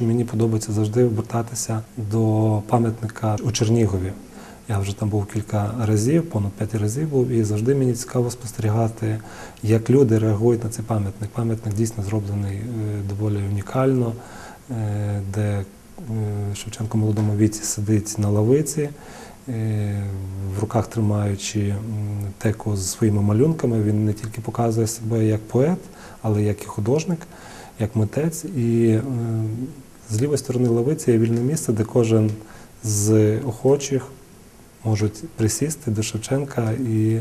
Мені подобається завжди вертатися до пам'ятника у Чернігові. Я вже там був кілька разів, понад п'ять разів був, і завжди мені цікаво спостерігати, як люди реагують на цей пам'ятник. Пам'ятник дійсно зроблений е, доволі унікально, е, де е, Шевченко в молодому віці сидить на лавиці, в руках тримаючи теку з своїми малюнками. Він не тільки показує себе як поет, але як і художник, як митець. І е, з лівої сторони лавиці є вільне місце, де кожен з охочих можуть присісти до Шевченка і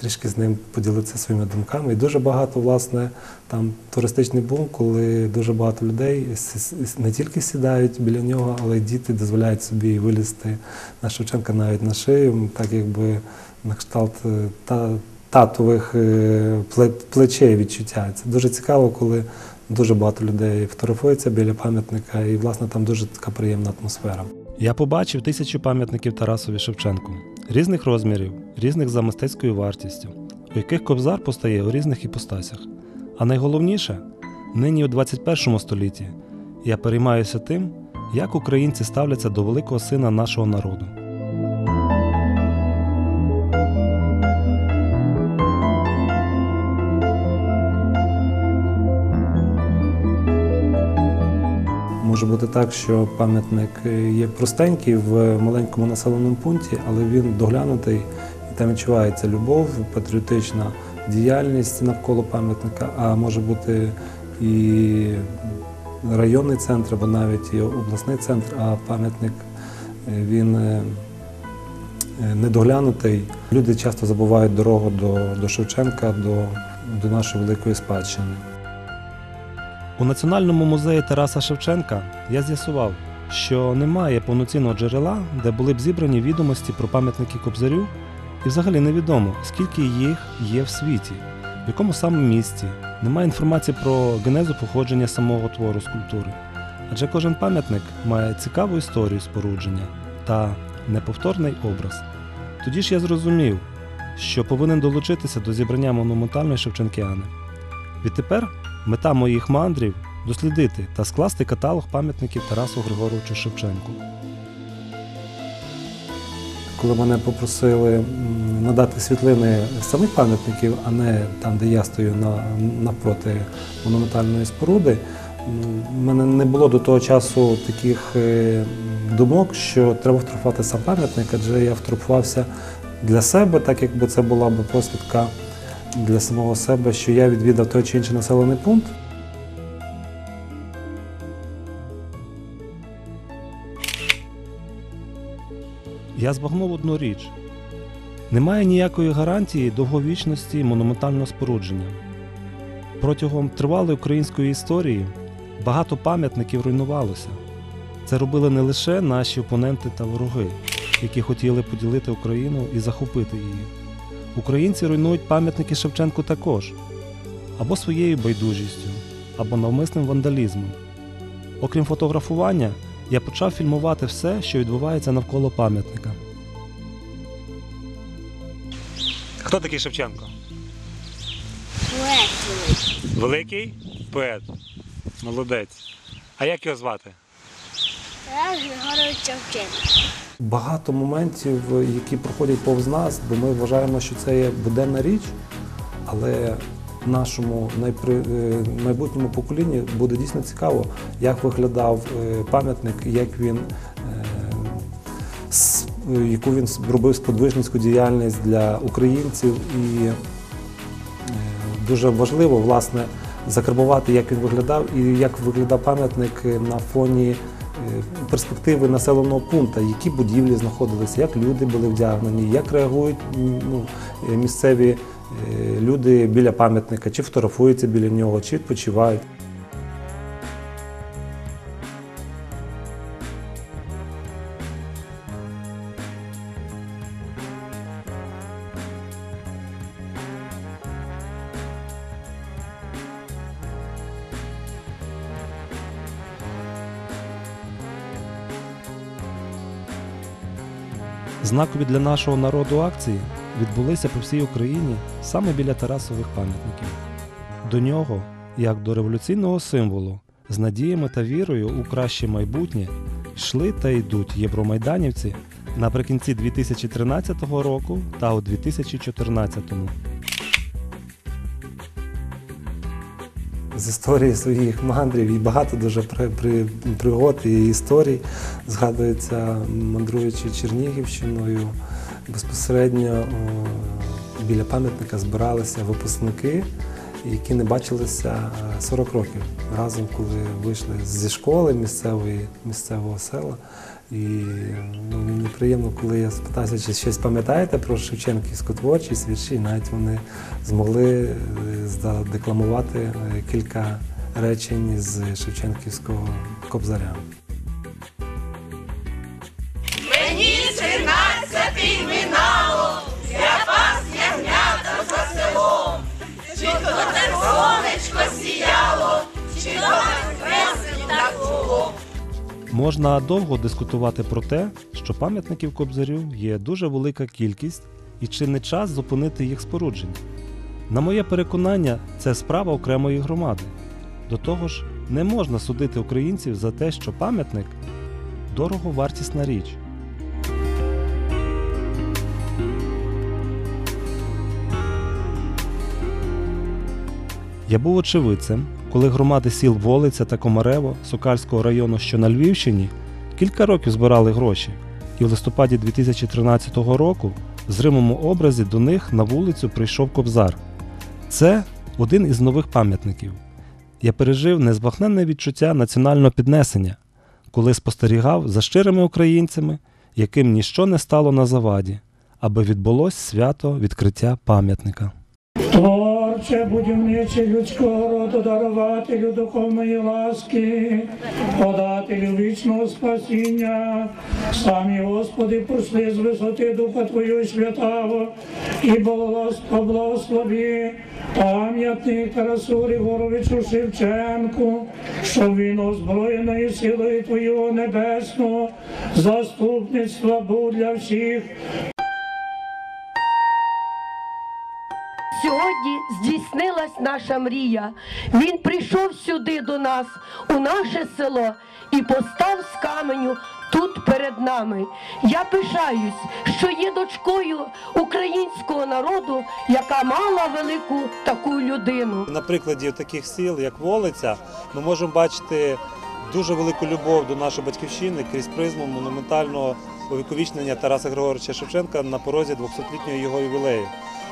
трішки з ним поділитися своїми думками. І дуже багато, власне, там туристичний бум, коли дуже багато людей не тільки сідають біля нього, але й діти дозволяють собі вилізти на Шевченка навіть на шию, так якби на кшталт е, та, татових е, плечей відчуття. Це дуже цікаво, коли дуже багато людей фотографується біля пам'ятника, і власне там дуже така приємна атмосфера. Я побачив тисячу пам'ятників Тарасові Шевченку, різних розмірів, різних за мистецькою вартістю, у яких кобзар постає у різних іпостасях. А найголовніше, нині у 21 столітті я переймаюся тим, як українці ставляться до великого сина нашого народу. Може бути так, що пам'ятник є простенький в маленькому населеному пункті, але він доглянутий, і там відчувається любов, патріотична діяльність навколо пам'ятника, а може бути і районний центр, або навіть і обласний центр, а пам'ятник він е, недоглянутий. Люди часто забувають дорогу до, до Шевченка, до, до нашої великої спадщини. У Національному музеї Тараса Шевченка я з'ясував, що немає повноцінного джерела, де були б зібрані відомості про пам'ятники Кобзарю, і взагалі невідомо, скільки їх є в світі, в якому саме місці. Немає інформації про генезу походження самого твору скульптури. Адже кожен пам'ятник має цікаву історію спорудження та неповторний образ. Тоді ж я зрозумів, що повинен долучитися до зібрання монументальної Шевченкіани. Відтепер Мета моїх мандрів дослідити та скласти каталог пам'ятників Тарасу Григоровичу Шевченку. Коли мене попросили надати світлини самих пам'ятників, а не там, де я стою на, навпроти монументальної споруди, в мене не було до того часу таких е, думок, що треба фотографувати сам пам'ятник, адже я фотографувався для себе, так якби це була б посвідка для самого себе, що я відвідав той чи інший населений пункт. Я збагнув одну річ: немає ніякої гарантії довговічності монументального спорудження. Протягом тривалої української історії багато пам'ятників руйнувалося. Це робили не лише наші опоненти та вороги, які хотіли поділити Україну і захопити її. Українці руйнують пам'ятники Шевченку також, або своєю байдужістю, або навмисним вандалізмом. Окрім фотографування, я почав фільмувати все, що відбувається навколо пам'ятника. Хто такий Шевченко? Поет. Великий поет. Молодець. А як його звати? Тарас Григорович Шевченко. Багато моментів, які проходять повз нас, бо ми вважаємо, що це є буденна річ, але нашому найпри... е, майбутньому поколінню буде дійсно цікаво, як виглядав е, пам'ятник, як він, е, яку він робив сподвижницьку діяльність для українців. І дуже важливо, власне, закарбувати, як він виглядав і як виглядав пам'ятник на фоні перспективи населеного пункту, які будівлі знаходилися, як люди були вдягнені, як реагують ну, е, місцеві е, люди біля пам'ятника, чи фотографуються біля нього, чи відпочивають. Знакові для нашого народу акції відбулися по всій Україні саме біля Тарасових пам'ятників. До нього, як до революційного символу, з надіями та вірою у краще майбутнє йшли та йдуть євромайданівці наприкінці 2013 року та у 2014. З історії своїх мандрів і багато дуже при, при, пригод і історій згадується, мандруючи Чернігівщиною. Безпосередньо біля пам'ятника збиралися випускники, які не бачилися е, 40 років разом, коли вийшли зі школи місцевої, місцевого села. І ну, мені приємно, коли я спитався, чи щось пам'ятаєте про Шевченківську творчість, вірші, навіть вони змогли е, задекламувати е, кілька речень з Шевченківського кобзаря. Можна довго дискутувати про те, що пам'ятників Кобзарю є дуже велика кількість і чи не час зупинити їх спорудження. На моє переконання, це справа окремої громади. До того ж, не можна судити українців за те, що пам'ятник дороговартісна річ. Я був очевидцем, коли громади сіл Волиця та Комарево Сокальського району, що на Львівщині, кілька років збирали гроші, і в листопаді 2013 року в зримому образі до них на вулицю прийшов Кобзар. Це один із нових пам'ятників. Я пережив незбагненне відчуття національного піднесення, коли спостерігав за щирими українцями, яким ніщо не стало на заваді, аби відбулось свято відкриття пам'ятника. Творче будівниче людського роду дарувателю духовної ласки, подателю вічного спасіння. Самі Господи, пошли з висоти Духа Твою святого і благослов- благослови пам'ятник Тарасу Григоровичу Шевченку, що він озброєною силою Твого небесного заступництва був для всіх Сьогодні здійснилась наша мрія. Він прийшов сюди до нас, у наше село, і постав з каменю тут перед нами. Я пишаюсь, що є дочкою українського народу, яка мала велику таку людину. На прикладі таких сіл, як Волиця, ми можемо бачити дуже велику любов до нашої батьківщини крізь призму монументального увіковічнення Тараса Григоровича Шевченка на порозі 200-літнього його ювілею.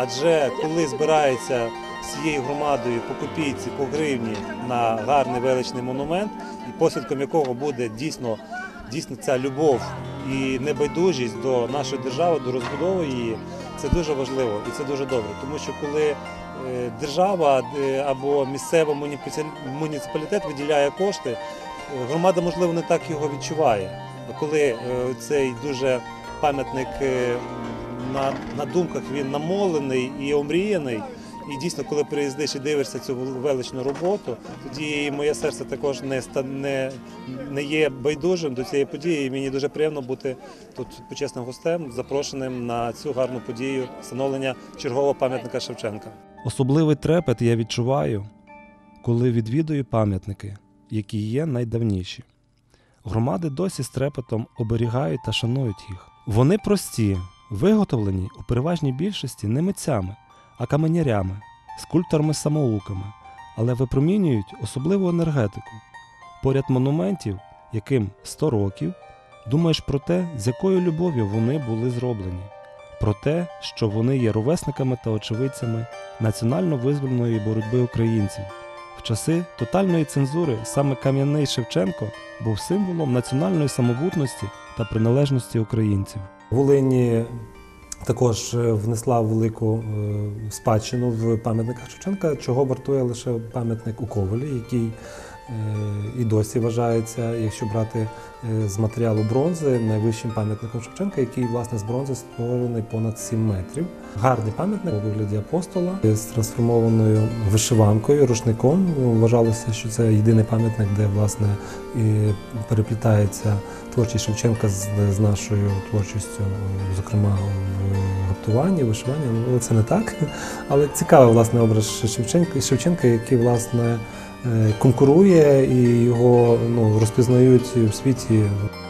Адже коли збирається всією громадою по копійці, по гривні на гарний величний монумент, і посвідком якого буде дійсно, дійсно ця любов і небайдужість до нашої держави, до розбудови її, це дуже важливо і це дуже добре. Тому що коли е, держава е, або муніципалі- муніципалітет виділяє кошти, е, громада, можливо, не так його відчуває. Коли цей дуже пам'ятник на, на думках він намолений і омріяний, і дійсно, коли приїздиш і дивишся цю величну роботу, тоді моє серце також не, не, не є байдужим до цієї події. І мені дуже приємно бути тут почесним гостем, запрошеним на цю гарну подію встановлення чергового пам'ятника Шевченка. Особливий трепет я відчуваю, коли відвідую пам'ятники, які є найдавніші. Громади досі з трепетом оберігають та шанують їх. Вони прості, виготовлені у переважній більшості не митцями, а каменярями, скульпторами-самоуками, але випромінюють особливу енергетику. Поряд монументів, яким 100 років, думаєш про те, з якою любов'ю вони були зроблені, про те, що вони є ровесниками та очевидцями національно-визвольної боротьби українців. В часи тотальної цензури саме кам'яний Шевченко був символом національної самобутності та приналежності українців. Волині також е, внесла велику е, спадщину в пам'ятниках Шевченка, чого вартує лише пам'ятник у Ковалі, який е, і досі вважається, якщо брати з матеріалу бронзи найвищим пам'ятником Шевченка, який власне з бронзи створений понад 7 метрів. Гарний пам'ятник у вигляді апостола е, з трансформованою вишиванкою, рушником. Ну, Вважалося, що це єдиний пам'ятник, де власне переплітається творчість Шевченка з, нашою творчістю, зокрема в гаптуванні, вишиванні. Ну, це не так. Але цікавий власне образ Шевченка, Шевченка, який власне е, конкурує і його ну, розпізнають у світі. you.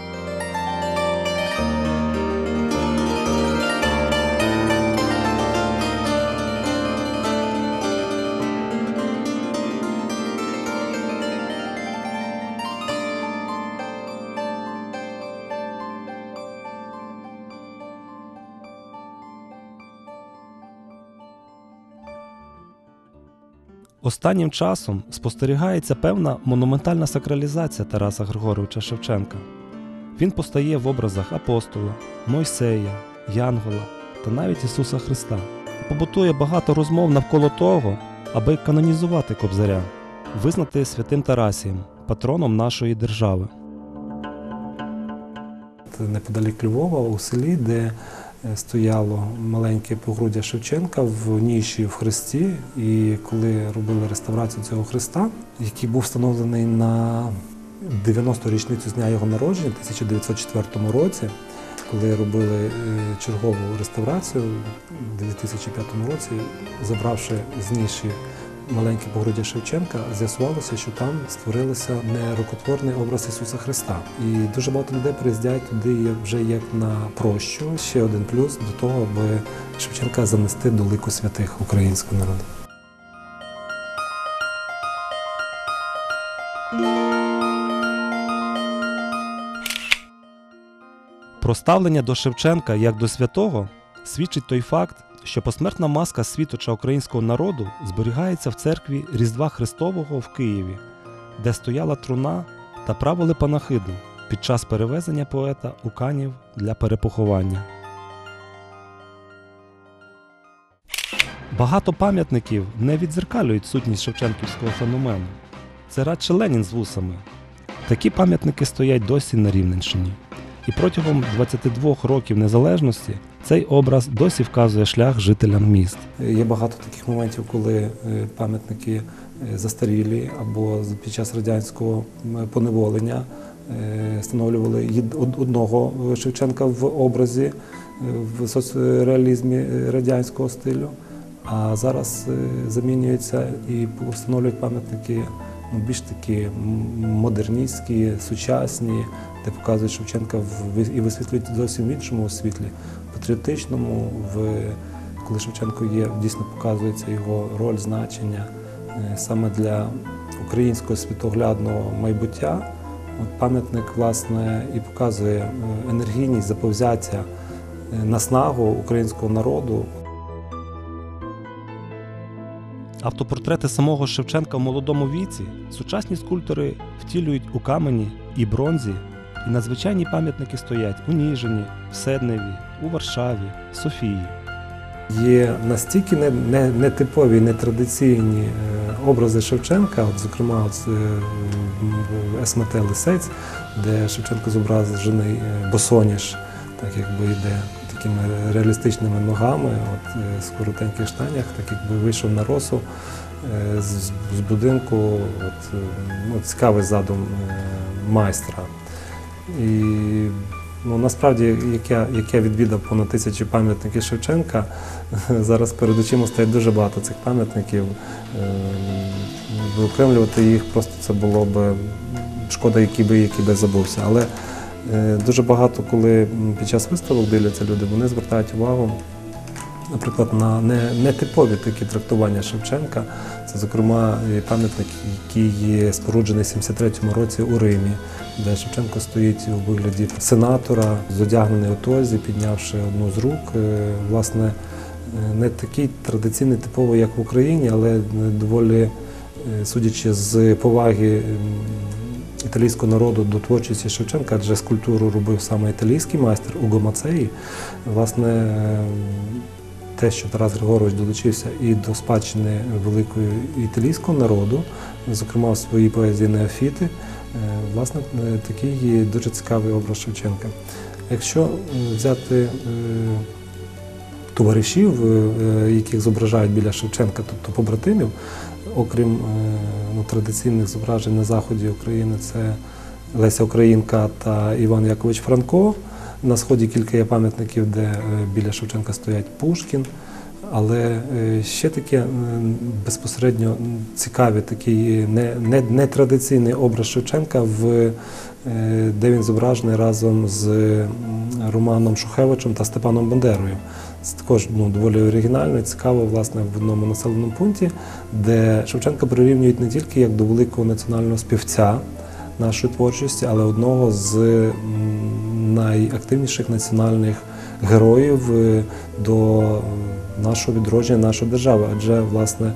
Останнім часом спостерігається певна монументальна сакралізація Тараса Григоровича Шевченка. Він постає в образах апостола, Мойсея, Янгола та навіть Ісуса Христа. Побутує багато розмов навколо того, аби канонізувати Кобзаря, визнати святим Тарасієм, патроном нашої держави. неподалік Львова, у селі, де стояло маленьке погруддя Шевченка в ніші в хресті. І коли робили реставрацію цього хреста, який був встановлений на 90-ту річницю з дня його народження, в 1904 році, коли робили е, чергову реставрацію в 2005 році, забравши з ніші маленьке погруддя Шевченка, з'ясувалося, що там створилося нерукотворний образ Ісуса Христа. І дуже багато людей приїздять туди вже як на прощу. Ще один плюс до того, аби Шевченка занести до лику святих українського народу. Про ставлення до Шевченка як до святого свідчить той факт, що посмертна маска світоча українського народу зберігається в церкві Різдва Христового в Києві, де стояла труна та правили панахиду під час перевезення поета у Канів для перепоховання. Багато пам'ятників не відзеркалюють сутність шевченківського феномену. Це радше Ленін з вусами. Такі пам'ятники стоять досі на Рівненщині. І протягом 22 років незалежності цей образ досі вказує шлях жителям міст. Є багато таких моментів, коли е, пам'ятники е, застарілі або під час радянського поневолення е, встановлювали одного Шевченка в образі в соцреалізмі радянського стилю. А зараз замінюються і встановлюють пам'ятники ну, більш такі модерністські, сучасні, де показують Шевченка в, і висвітлюють зовсім в іншому світлі, патріотичному, в коли Шевченко є, дійсно показується його роль, значення е, саме для українського світоглядного майбуття. От пам'ятник власне і показує е, енергійність, заповзяття, е, наснагу українського народу. Автопортрети самого Шевченка в молодому віці. Сучасні скульптори втілюють у камені і бронзі, і надзвичайні пам'ятники стоять у Ніжині, в Седневі, у Варшаві, Софії. Є настільки не, не, нетрадиційні е, образи Шевченка, от, зокрема от, е, СМТ Лисець, де Шевченко зображений е, босоніж, так якби йде такими реалістичними ногами, от, з коротеньких штанях, так якби вийшов на росу з, з будинку. От, ну, цікавий задум майстра. І ну, насправді, як я, як я відвідав понад тисячі пам'ятників Шевченка, зараз перед очима стоїть дуже багато цих пам'ятників. Е, Виокремлювати їх просто це було б шкода, який би, який би забувся. Але е, дуже багато, коли під час виставок дивляться люди, вони звертають увагу, наприклад, на не- нетипові такі трактування Шевченка. Це, зокрема, пам'ятник, який є споруджений в 73-му році у Римі, де Шевченко стоїть у вигляді сенатора, зодягнений у тозі, піднявши одну з рук. Е, Власне, е, не такий традиційний типовий, як в Україні, але доволі, е, судячи з поваги італійського народу до творчості Шевченка, адже скульптуру робив саме італійський майстер Уго Мацеї. Власне, те, що Тарас Григорович долучився і до спадщини великої італійського народу, зокрема в своїй поезії Неофіти, Власне, е, такий є дуже цікавий образ Шевченка. Якщо е, взяти е, товаришів, е, яких зображають біля Шевченка, тобто побратимів, окрім е, ну, традиційних зображень на заході України, це Леся Українка та Іван Якович Франко. На сході кілька є пам'ятників, де е, біля Шевченка стоять Пушкін. Але е, ще таке безпосередньо цікавий такий не, не, нетрадиційний образ Шевченка, в, е, де він зображений разом з Романом Шухевичем та Степаном Бандерою. Це також ну, доволі оригінально і цікаво, власне, в одному населеному пункті, де Шевченка прирівнюють не тільки як до великого національного співця нашої творчості, але одного з найактивніших національних героїв е, до нашого відродження, нашої держави. Адже власне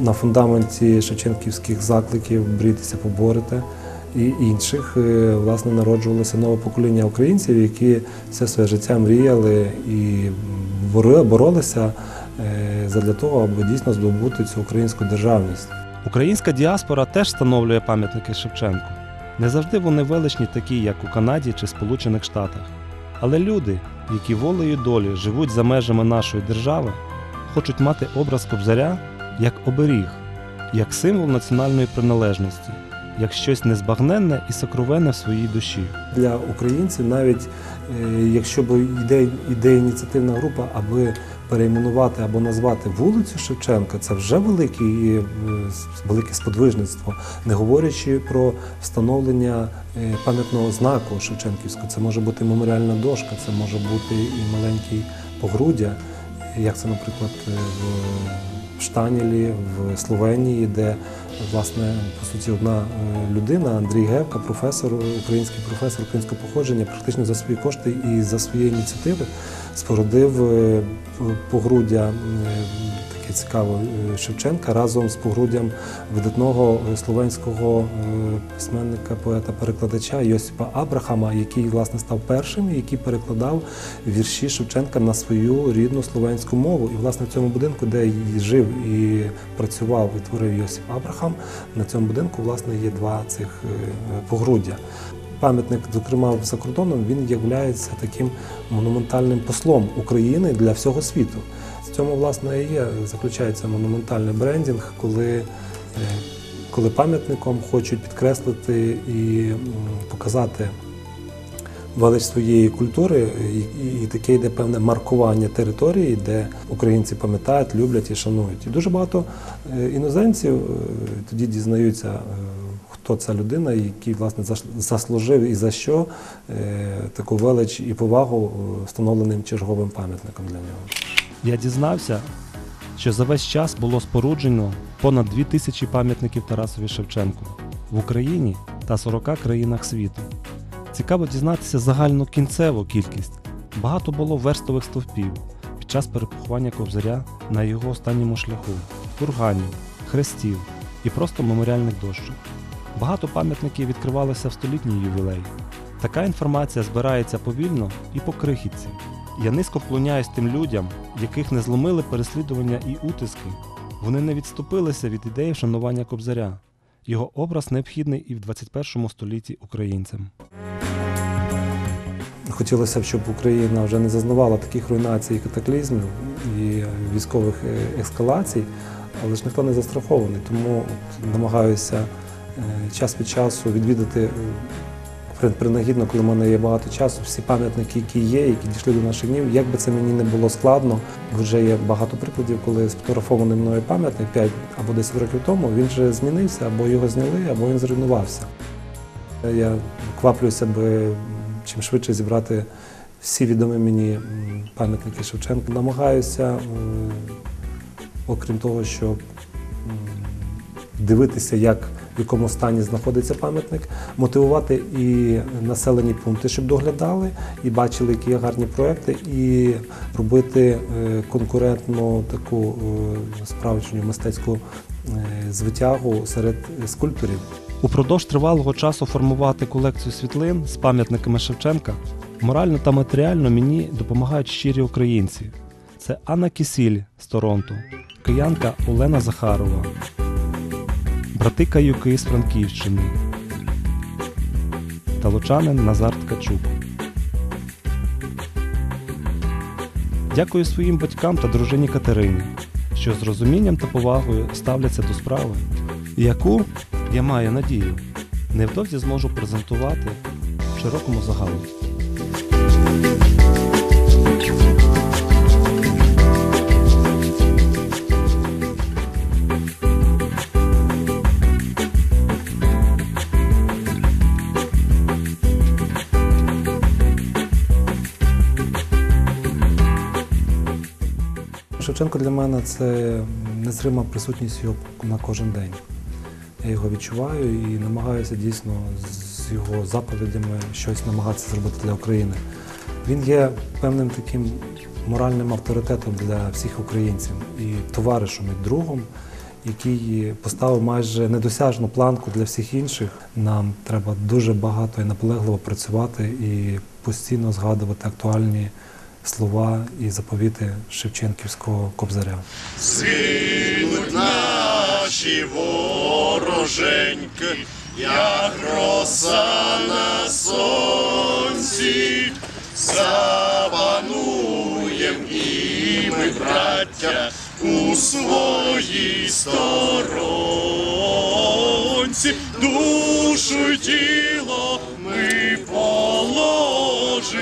на фундаменті шевченківських закликів брітися, поборете і інших е, власне народжувалося нове покоління українців, які все своє життя мріяли і боролися е, задля того, аби дійсно здобути цю українську державність. Українська діаспора теж встановлює пам'ятники Шевченку. Не завжди вони величні такі, як у Канаді чи Сполучених Штатах. Але люди, які волею долі живуть за межами нашої держави, хочуть мати образ Кобзаря як оберіг, як символ національної приналежності, як щось незбагненне і сокровенне в своїй душі. для українців, навіть е, якщо б йде, йде ініціативна група, аби перейменувати або назвати вулицю Шевченка, це вже великий, е, велике сподвижництво, не говорячи про встановлення е, пам'ятного знаку Шевченківського. Це може бути меморіальна дошка, це може бути і маленький погруддя, як це, наприклад, е, Штанілі, в Словенії, де власне по суті одна е, людина, Андрій Гевка, професор, український професор українського походження, практично за свої кошти і за свої ініціативи спорудив е, погруддя таке цікаве е, Шевченка разом з погруддям видатного е, словенського е, письменника, поета, перекладача Йосипа Абрахама, який власне став першим, який перекладав вірші Шевченка на свою рідну словенську мову. І власне в цьому будинку, де жив і працював і творив Йосип Абрахам, на цьому будинку власне є два цих погруддя. Пам'ятник, зокрема за кордоном, він є таким монументальним послом України для всього світу. В цьому власне і є заключається монументальний брендінг, коли, е, коли пам'ятником хочуть підкреслити і показати велич своєї культури, і, і, таке йде певне маркування території, де українці пам'ятають, люблять і шанують. І дуже багато е, іноземців е, тоді дізнаються, хто ця людина, який власне заслужив і за що е, таку велич і повагу е, встановленим черговим пам'ятником для нього. Я дізнався, що за весь час було споруджено понад 2000 пам'ятників Тарасові Шевченку в Україні та 40 країнах світу. Цікаво дізнатися загальну кінцеву кількість. Багато було верстових стовпів під час перепоховання Кобзаря на його останньому шляху, курганів, хрестів і просто меморіальних дощок. Багато пам'ятників відкривалося в столітній ювілей. Така інформація збирається повільно і по крихітці. Я низько вклоняюсь тим людям, яких не зломили переслідування і утиски. Вони не відступилися від ідеї вшанування Кобзаря. Його образ необхідний і в 21 столітті українцям. Хотілося б, щоб Україна вже не зазнавала таких руйнацій і катаклізмів і військових е, ескалацій, але ж ніхто не застрахований. Тому намагаюся час від часу відвідати е, принагідно, коли в мене є багато часу, всі пам'ятники, які є, які дійшли до наших днів. Як би це мені не було складно, вже є багато прикладів, коли сфотографований мною пам'ятник 5 або 10 років тому, він вже змінився, або його зняли, або він зруйнувався. Я кваплюся би чим швидше зібрати всі відомі мені пам'ятники Шевченка. Намагаюся, окрім того, щоб дивитися, як в якому стані знаходиться пам'ятник, мотивувати і населені пункти, щоб доглядали, і бачили, які є гарні проекти, і робити е, конкурентну таку е, справжню мистецьку е, звитягу серед скульпторів. Упродовж тривалого часу формувати колекцію світлин з пам'ятниками Шевченка морально та матеріально мені допомагають щирі українці. Це Анна Кісіль з Торонто, киянка Олена Захарова, брати Каюки з Франківщини, та лучанин Назар Ткачук. Дякую своїм батькам та дружині Катерині, що з розумінням та повагою ставляться до справи, яку, я маю надію, невдовзі зможу презентувати широкому загалу. Шевченко для мене це незрима присутність його на кожен день. Я його відчуваю і намагаюся дійсно з його заповідями щось намагатися зробити для України. Він є певним таким моральним авторитетом для всіх українців і товаришем, і другом, який поставив майже недосяжну планку для всіх інших. Нам треба дуже багато і наполегливо працювати і постійно згадувати актуальні слова і заповіти Шевченківського кобзаря. Згинуть наші вороженьки, як роса на сонці, запануєм і ми, браття, у своїй сторонці, душу тіло